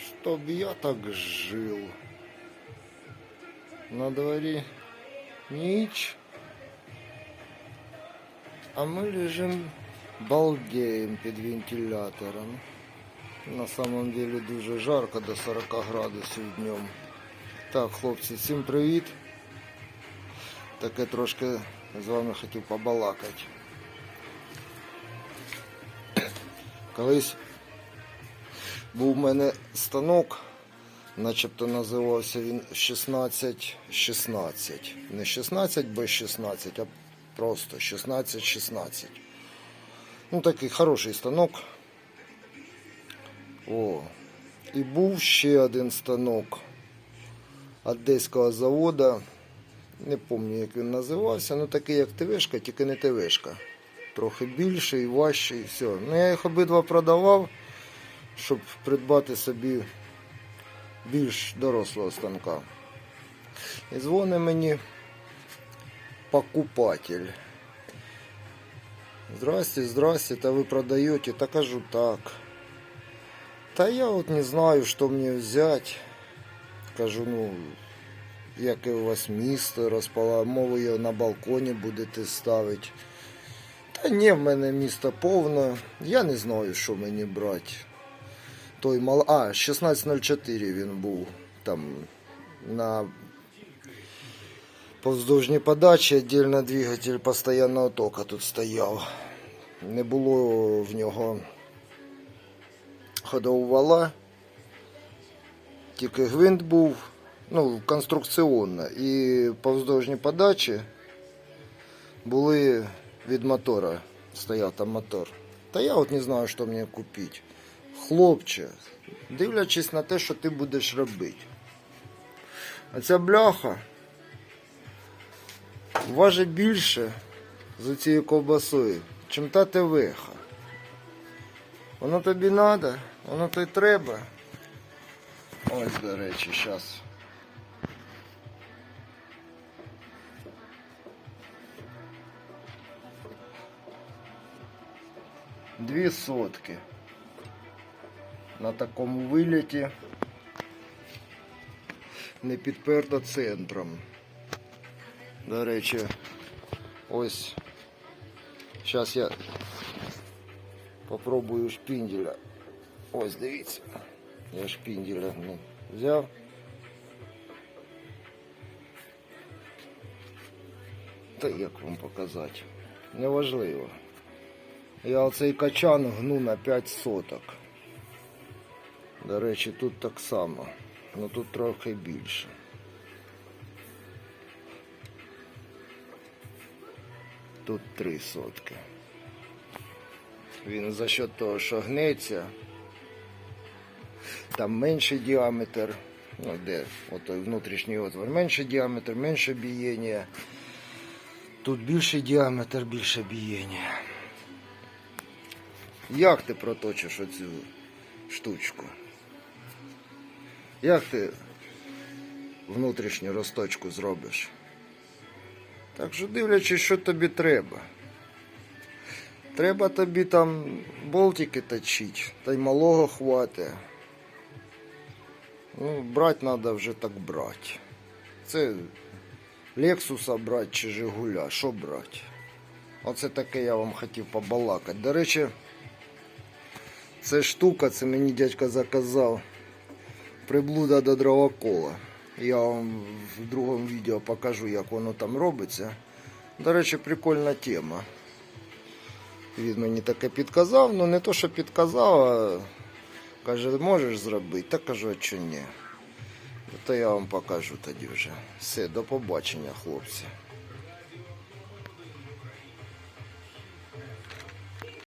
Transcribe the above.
Чтоб я так жил. На дворе ніч. А ми лежим балдеем під вентилятором. На самом деле дуже жарко до 40 градусів днем. Так, хлопці, всім привіт. Таке трошки з вами хотів побалакати. Колись був в мене станок, начебто називався він 16-16. Не 16 без 16, а просто 16-16. Ну, такий хороший станок. О. І був ще один станок одеського заводу. Не пам'ятаю, як він називався, ну такий як ТВшка, тільки не ТВшка. Трохи більший, важчий, все. Ну я їх обидва продавав, щоб придбати собі більш дорослого станка. І дзвонить мені покупатель. Здрасте, здрасте, та ви продаєте? Та кажу так. Та я от не знаю, що мені взяти. Кажу, ну, яке у вас місто розпала, мову його на балконі будете ставити. Та ні, в мене місто повне. Я не знаю, що мені брати. Той мал... А, 1604 він був там на повздовжній подачі, віддільно двигатель постоянного тока тут стояв. Не було в нього ходового вала, тільки гвинт був, ну, конструкціонно. І повздовжні подачі були від мотора. Стояв там мотор. Та я от не знаю, що мені купити. Хлопче, дивлячись на те, що ти будеш робити. А ця бляха важить більше за цією ковбасою, чим та ТВХ. Воно тобі треба, воно то й треба. Ось, до речі, зараз. Дві сотки. На такому виліті. Не підперто центром. До речі, ось. Зараз я попробую шпінделя. Ось дивіться. Я шпінделя ну, взяв. Та як вам показати? Неважливо. Я оцей качан гну на 5 соток. До речі, тут так само. Ну тут трохи більше. Тут 3 сотки. Він за счет того, що гнеться, там менший діаметр, ну де отой внутрішній отвор, менший діаметр, менше бієння. Тут більший діаметр, більше бієння. Як ти проточиш оцю штучку? Як ти внутрішню розточку зробиш? Так що дивлячись, що тобі треба. Треба тобі там болтики точити, та й малого хватить. Ну, брати треба вже так брати. Це Лексуса брати чи Жигуля, що брати? Оце таке я вам хотів побалакати. До речі, це штука, це мені дядько заказав. Приблуда до дровокола. Я вам в другому відео покажу, як воно там робиться. До речі, прикольна тема. Він мені таке підказав, ну не то, що підказав, а каже, можеш зробити. Та кажу, а чого ні. То я вам покажу тоді вже. Все, до побачення, хлопці.